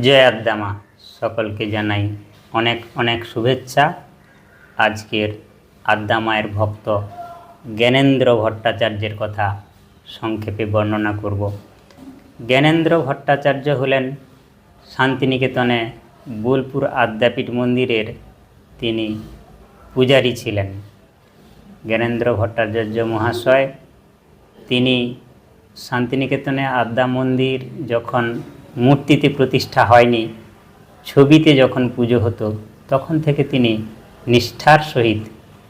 জয় আদ্দামা সকলকে জানাই অনেক অনেক শুভেচ্ছা। আজকের আদ্দা মায়ের ভক্ত জ্ঞানেন্দ্র ভট্টাচার্যের কথা সংক্ষেপে বর্ণনা করব। জ্ঞানেন্দ্র ভট্টাচার্য হলেন শান্তিনিকেতনে বোলপুর আদ্যাপীঠ মন্দিরের তিনি পূজারী ছিলেন। জ্ঞানেন্দ্র ভট্টাচার্য মহাশয়, তিনি শান্তিনিকেতনে আদ্যা মন্দির যখন মূর্তিতে প্রতিষ্ঠা হয়নি। ছবিতে যখন পুজো হতো, তখন থেকে তিনি নিষ্ঠার সহিত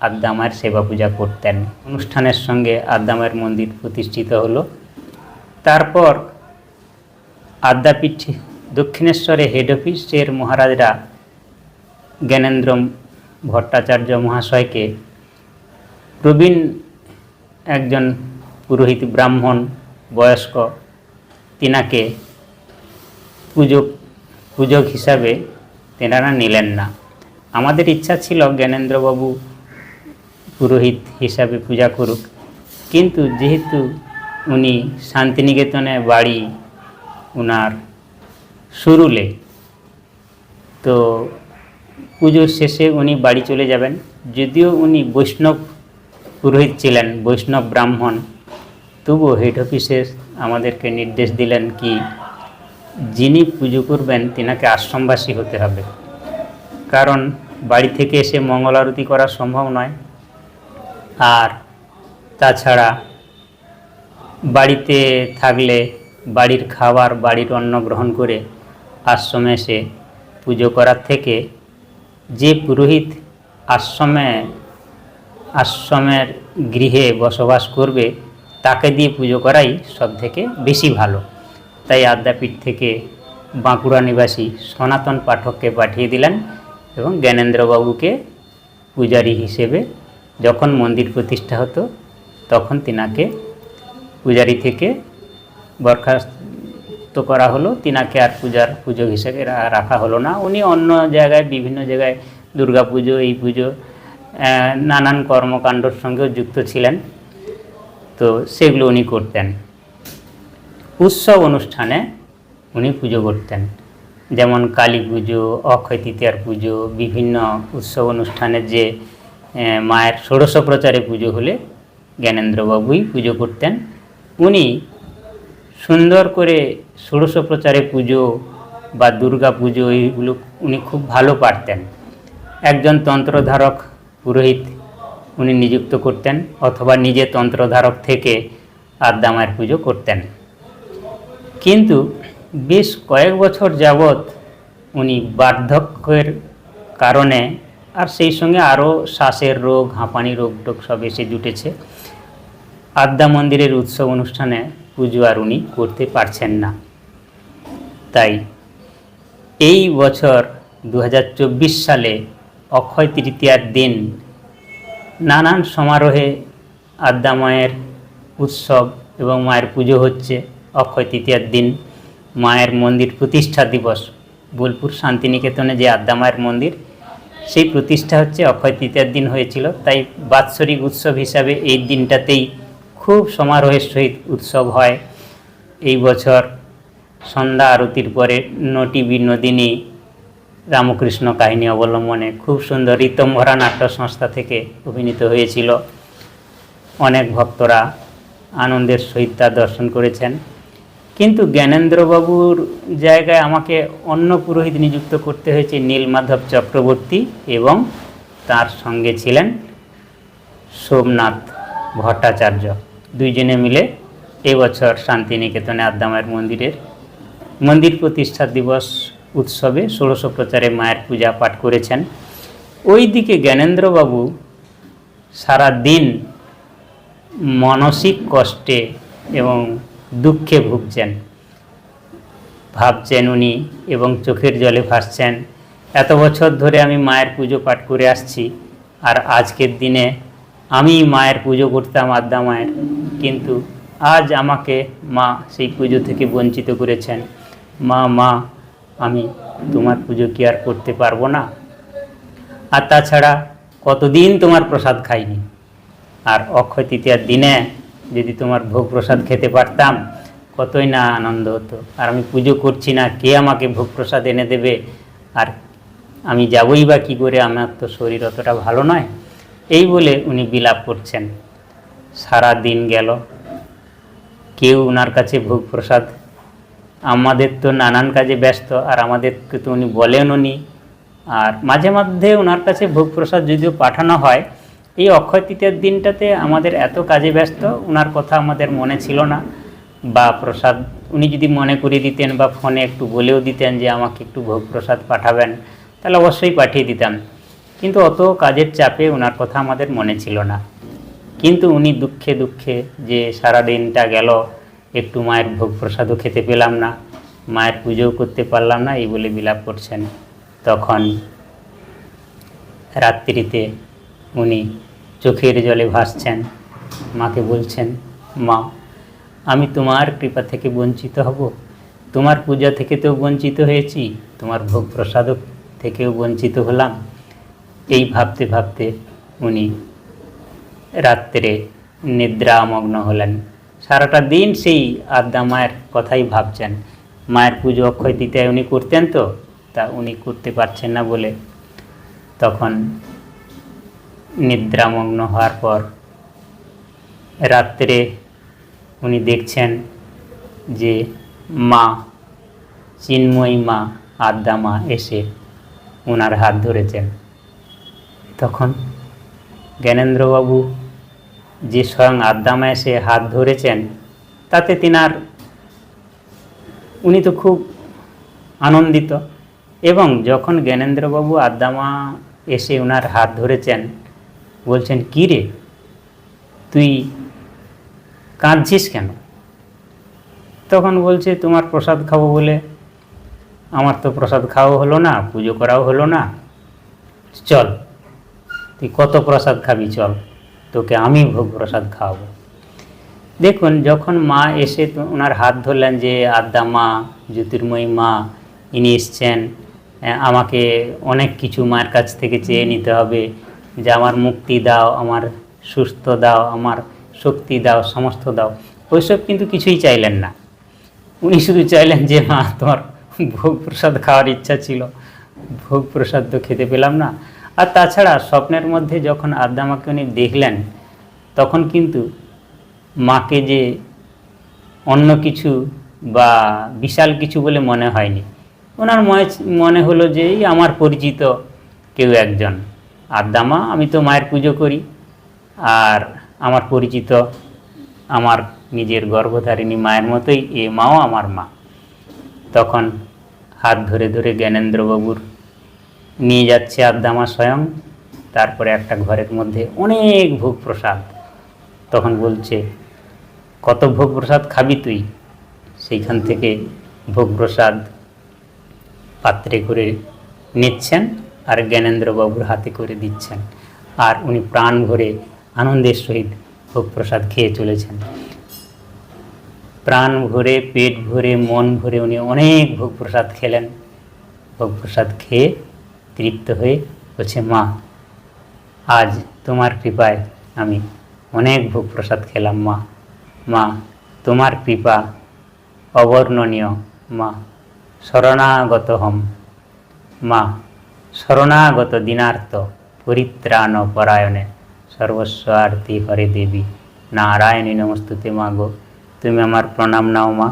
আদ্যামায়ের সেবা পূজা করতেন। অনুষ্ঠানের সঙ্গে আদ্যামায়ের মন্দির প্রতিষ্ঠিত হলো। তারপর আদ্যাপীঠ দক্ষিণেশ্বরে হেড অফিসের মহারাজরা জ্ঞানেন্দ্র ভট্টাচার্য মহাশয়কে প্রবীণ একজন পুরোহিত ব্রাহ্মণ বয়স্ক তিনাকে পূজক পূজক হিসাবে তেনারা নিলেন না। আমাদের ইচ্ছা ছিল জ্ঞানেন্দ্রবাবু পুরোহিত হিসাবে পূজা করুক, কিন্তু যেহেতু উনি শান্তিনিকেতনে বাড়ি ওনার সুরুলে, তো পুজোর শেষে উনি বাড়ি চলে যাবেন। যদিও উনি বৈষ্ণব পুরোহিত ছিলেন, বৈষ্ণব ব্রাহ্মণ, তবুও হেড অফিসে আমাদেরকে নির্দেশ দিলেন কি যিনি পুজো করবেন, তিনাকে আশ্রমবাসী হতে হবে। কারণ বাড়ি থেকে এসে মঙ্গল আরতি করা সম্ভব নয়। আর তাছাড়া বাড়িতে থাকলে বাড়ির খাবার, বাড়ির অন্ন গ্রহণ করে আশ্রমে এসে পুজো করার থেকে যে পুরোহিত আশ্রমে, আশ্রমের গৃহে বসবাস করবে, তাকে দিয়ে পুজো করাই সব থেকে বেশি ভালো। তাই আদ্যাপীঠ থেকে বাঁকুড়া নিবাসী সনাতন পাঠককে পাঠিয়ে দিলেন এবং জ্ঞানেন্দ্রবাবুকে পূজারী হিসেবে যখন মন্দির প্রতিষ্ঠা হতো, তখন তিনাকে পূজারী থেকে বরখাস্ত করা হলো। তিনাকে আর পূজার পুজো হিসেবে রাখা হলো না। উনি অন্য জায়গায়, বিভিন্ন জায়গায় দুর্গা পুজো এই পুজো নানান কর্মকাণ্ডর সঙ্গেও যুক্ত ছিলেন। তো সেগুলো উনি করতেন। উৎসব অনুষ্ঠানে উনি পুজো করতেন। যেমন কালী পুজো, অক্ষয় তৃতীয়ার পুজো, বিভিন্ন উৎসব অনুষ্ঠানে যে মায়ের ষোড়শ প্রচারে পুজো হলে জ্ঞানেন্দ্রবাবুই পুজো করতেন। উনি সুন্দর করে ষোড়শ প্রচারে পুজো বা দুর্গা পুজো এইগুলো উনি খুব ভালো পারতেন। একজন তন্ত্রধারক পুরোহিত উনি নিযুক্ত করতেন অথবা নিজে তন্ত্রধারক থেকে আদ্যামায়ের পুজো করতেন। কিন্তু বেশ কয়েক বছর যাবৎ উনি বার্ধক্যের কারণে আর সেই সঙ্গে আরও শ্বাসের রোগ, হাঁপানি রোগ টোগ সব এসে জুটেছে। আদ্যা মন্দিরের উৎসব অনুষ্ঠানে পুজো আর উনি করতে পারছেন না। তাই এই বছর দু হাজার চব্বিশ সালে অক্ষয় তৃতীয়ার দিন নানান সমারোহে আদ্যা মায়ের উৎসব এবং মায়ের পুজো হচ্ছে। অক্ষয় তৃতীয়ার দিন মায়ের মন্দির প্রতিষ্ঠা দিবস। বোলপুর শান্তিনিকেতনে যে আদ্যা মায়ের মন্দির, সেই প্রতিষ্ঠা হচ্ছে অক্ষয় তৃতীয়ার দিন হয়েছিল। তাই বাৎসরিক উৎসব হিসাবে এই দিনটাতেই খুব সমারোহের সহিত উৎসব হয়। এই বছর সন্ধ্যা আরতির পরে নটি বিনোদিনী রামকৃষ্ণ কাহিনী অবলম্বনে খুব সুন্দর ঋতম্ভরা নাট্য সংস্থা থেকে অভিনীত হয়েছিল। অনেক ভক্তরা আনন্দের সহিত তা দর্শন করেছেন। কিন্তু জ্ঞানেন্দ্রবাবুর জায়গায় আমাকে অন্য পুরোহিত নিযুক্ত করতে হয়েছে নীলমাধব চক্রবর্তী এবং তার সঙ্গে ছিলেন সোমনাথ ভট্টাচার্য। দুইজনে মিলে এবছর শান্তিনিকেতনে আদ্যামায়ের মন্দিরের মন্দির প্রতিষ্ঠা দিবস উৎসবে ষোড়শ প্রচারে মায়ের পূজা পাঠ করেছেন। ওই দিকে জ্ঞানেন্দ্রবাবু সারা দিন মানসিক কষ্টে এবং দুঃখে ভুগছেন। ভাবছেন উনি এবং চোখের জলে ভাসছেন, এত বছর ধরে আমি মায়ের পুজো পাঠ করে আসছি, আর আজকের দিনে আমি মায়ের পুজো করতাম আদ্যা মায়ের, কিন্তু আজ আমাকে মা সেই পুজো থেকে বঞ্চিত করেছেন। মা মা, আমি তোমার পুজো কি আর করতে পারব না? আর তাছাড়া কতদিন তোমার প্রসাদ খাইনি? আর অক্ষয় তৃতীয়ার দিনে যদি তোমার ভোগ প্রসাদ খেতে পারতাম, কতই না আনন্দ হতো। আর আমি পুজো করছি না, কে আমাকে ভোগ প্রসাদ এনে দেবে? আর আমি যাবই বা কী করে? আমার তো শরীর অতটা ভালো নয়। এই বলে উনি বিলাপ করছেন। সারা দিন গেল। কেউ ওনার কাছে ভোগ প্রসাদ আমাদের তো নানান কাজে ব্যস্ত, আর আমাদেরকে তো উনি বলেন উনি আর মাঝে মধ্যে ওনার কাছে ভোগ প্রসাদ যদিও পাঠানো হয় এই অক্ষয় তৃতীয়ার দিনটাতে আমাদের এত কাজে ব্যস্ত ওনার কথা আমাদের মনে ছিল না। বা প্রসাদ, উনি যদি মনে করিয়ে দিতেন বা ফোনে একটু বলেও দিতেন যে আমাকে একটু ভোগ প্রসাদ পাঠাবেন, তাহলে অবশ্যই পাঠিয়ে দিতাম। কিন্তু অত কাজের চাপে ওনার কথা আমাদের মনে ছিল না। কিন্তু উনি দুঃখে দুঃখে যে সারা দিনটা গেল, একটু মায়ের ভোগ প্রসাদও খেতে পেলাম না, মায়ের পুজোও করতে পারলাম না, এই বলে বিলাপ করছেন। তখন রাত্রিতে উনি চোখের জলে ভাসছেন। মাকে বলছেন, মা, আমি তোমার কৃপা থেকে বঞ্চিত হব। তোমার পূজা থেকে তো বঞ্চিত হয়েছি, তোমার ভোগ প্রসাদও থেকেও বঞ্চিত হলাম। এই ভাবতে ভাবতে উনি রাত্রে নিদ্রামগ্ন হলেন। সারাটা দিন সেই আদ্যা মায়ের কথাই ভাবছেন। মায়ের পুজো অক্ষয় তৃতীয় উনি করতেন তো, তা উনি করতে পারছেন না বলে তখন নিদ্রামগ্ন হওয়ার পর রাত্রে উনি দেখছেন যে মা, চিন্ময়ী মা, আদ্যা মা এসে ওনার হাত ধরেছেন। তখন জ্ঞানেন্দ্রবাবু যে স্বয়ং আদ্দামা এসে হাত ধরেছেন, তাতে তিনার উনি তো খুব আনন্দিত এবং যখন জ্ঞানেন্দ্রবাবু আদ্দামা এসে ওনার হাত ধরেছেন বলছেন, কী রে? তুই কাঁদছিস কেন? তখন বলছে, তোমার প্রসাদ খাব বলে। আমার তো প্রসাদ খাওয়া হলো না, পুজো করাও হলো না। চল, তুই কত প্রসাদ খাবি চল, তোকে আমি ভোগ প্রসাদ খাওয়াবো। দেখুন, যখন মা এসে ওনার হাত ধরলেন যে আদ্যা মা, জ্যোতির্ময়ী মা, ইনি এসছেন আমাকে অনেক কিছু মায়ের কাছ থেকে চেয়ে নিতে হবে যে আমার মুক্তি দাও, আমার সুস্থ দাও, আমার শক্তি দাও, সমস্ত দাও। ওইসব কিন্তু কিছুই চাইলেন না। উনি শুধু চাইলেন যে, মা, তোমার ভোগ প্রসাদ খাওয়ার ইচ্ছা ছিল। ভোগ প্রসাদ তো খেতে পেলাম না। আর তাছাড়া স্বপ্নের মধ্যে যখন আদ্দামাকে উনি দেখলেন, তখন কিন্তু মাকে যে অন্য কিছু বা বিশাল কিছু বলে মনে হয়নি। ওনার মনে হলো যে, এই আমার পরিচিত কেউ একজন। আদ্দামা, আমি তো মায়ের পুজো করি। আর আমার পরিচিত, আমার নিজের গর্ভধারিণী মায়ের মতোই এ মাও আমার মা। তখন হাত ধরে ধরে জ্ঞানেন্দ্রবাবুর নিয়ে যাচ্ছে আদ্দামা স্বয়ং। তারপরে একটা ঘরের মধ্যে অনেক ভোগ প্রসাদ তখন বলছে, কত ভোগ প্রসাদ খাবি তুই? সেইখান থেকে ভোগ প্রসাদ পাত্রে করে নিচ্ছেন। আর জ্ঞানেন্দ্রবাবুর হাতে করে দিচ্ছেন। আর উনি প্রাণ ভরে আনন্দের সহিত ভোগ প্রসাদ খেয়ে চলেছেন। প্রাণ ভরে, পেট ভরে, মন ভরে উনি অনেক ভোগ প্রসাদ খেলেন। ভোগ প্রসাদ খেয়ে তৃপ্ত হয়ে বলছে, মা, আজ তোমার কৃপায় আমি অনেক ভোগ প্রসাদ খেলাম, মা। মা, তোমার কৃপা অবর্ণনীয়, মা। শরণাগত হম, মা। শরণাগত দিনার্থ পরিত্রাণ পরায়ণে। সর্বস্ব আরতি হরে দেবী। নারায়ণী নমস্তুতে মা গো তুমি আমার প্রণাম নাও মা।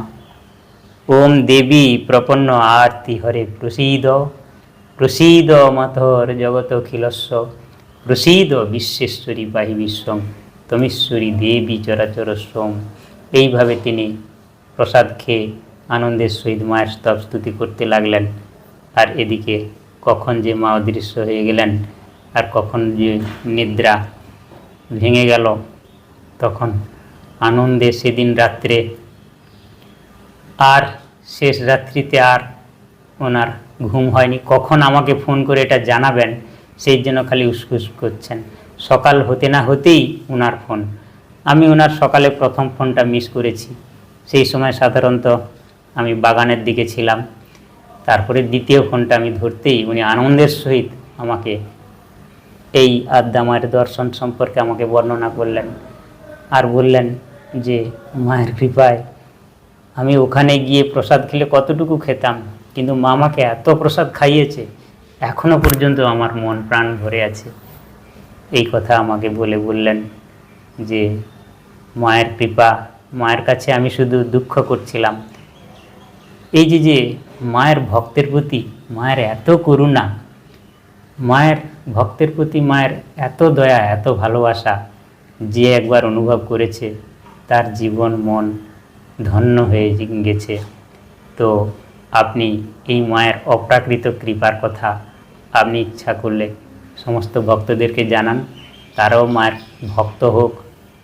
ওম দেবী প্রপন্ন আরতি হরে প্রসীদ। প্রসীদ মথর জগত খিলস্ব। প্রসীদ বিশ্বেশ্বরী পাহি বিশ্বম। তমেশ্বরী দেবী চরাচর সোম। এইভাবে তিনি প্রসাদ খেয়ে আনন্দের সহিত মায়ের স্তব স্তুতি করতে লাগলেন। আর এদিকে কখন যে মা অদৃশ্য হয়ে গেলেন আর কখন যে নিদ্রা ভেঙে গেল, তখন আনন্দে সেদিন রাত্রে আর শেষ রাত্রিতে আর ওনার ঘুম হয়নি। কখন আমাকে ফোন করে এটা জানাবেন, সেই জন্য খালি উসকুস করছেন। সকাল হতে না হতেই ওনার ফোন। আমি ওনার সকালে প্রথম ফোনটা মিস করেছি। সেই সময় সাধারণত আমি বাগানের দিকে ছিলাম। তারপরে দ্বিতীয় ফোনটা আমি ধরতেই উনি আনন্দের সহিত আমাকে এই আদ্যা মায়ের দর্শন সম্পর্কে আমাকে বর্ণনা করলেন আর বললেন যে, মায়ের কৃপায় আমি ওখানে গিয়ে প্রসাদ খেলে কতটুকু খেতাম, কিন্তু মা আমাকে এত প্রসাদ খাইয়েছে, এখনও পর্যন্ত আমার মন প্রাণ ভরে আছে। এই কথা আমাকে বলে বললেন যে, মায়ের কৃপা, মায়ের কাছে আমি শুধু দুঃখ করছিলাম। এই যে যে মায়ের ভক্তের প্রতি মায়ের এত করুণা, মায়ের ভক্তের প্রতি মায়ের এত দয়া, এত ভালোবাসা যে একবার অনুভব করেছে, তার জীবন মন ধন্য হয়ে গেছে। তো আপনি এই মায়ের অপ্রাকৃত কৃপার কথা আপনি ইচ্ছা করলে সমস্ত ভক্তদেরকে জানান। তারাও মায়ের ভক্ত হোক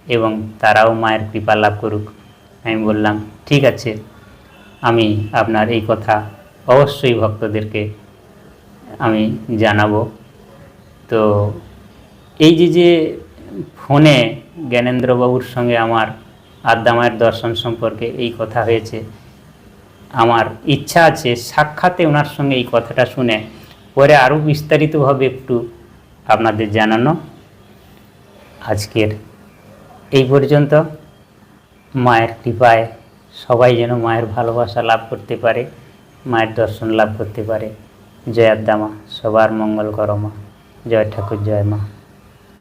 এবং তারাও মায়ের কৃপা লাভ করুক। আমি বললাম, ঠিক আছে। আমি আপনার এই কথা অবশ্যই ভক্তদেরকে আমি জানাব। তো এই যে যে ফোনে জ্ঞানেন্দ্রবাবুর সঙ্গে আমার আদ্যামায়ের দর্শন সম্পর্কে এই কথা হয়েছে, আমার ইচ্ছা আছে সাক্ষাতে ওনার সঙ্গে এই কথাটা শুনে পরে আরও বিস্তারিতভাবে একটু আপনাদের জানানো। আজকের এই পর্যন্ত, মায়ের কৃপায় সবাই যেন মায়ের ভালোবাসা লাভ করতে পারে, মায়ের দর্শন লাভ করতে পারে। জয় আদ্দামা, সবার মঙ্গল করমা জয় ঠাকুর, জয় মা।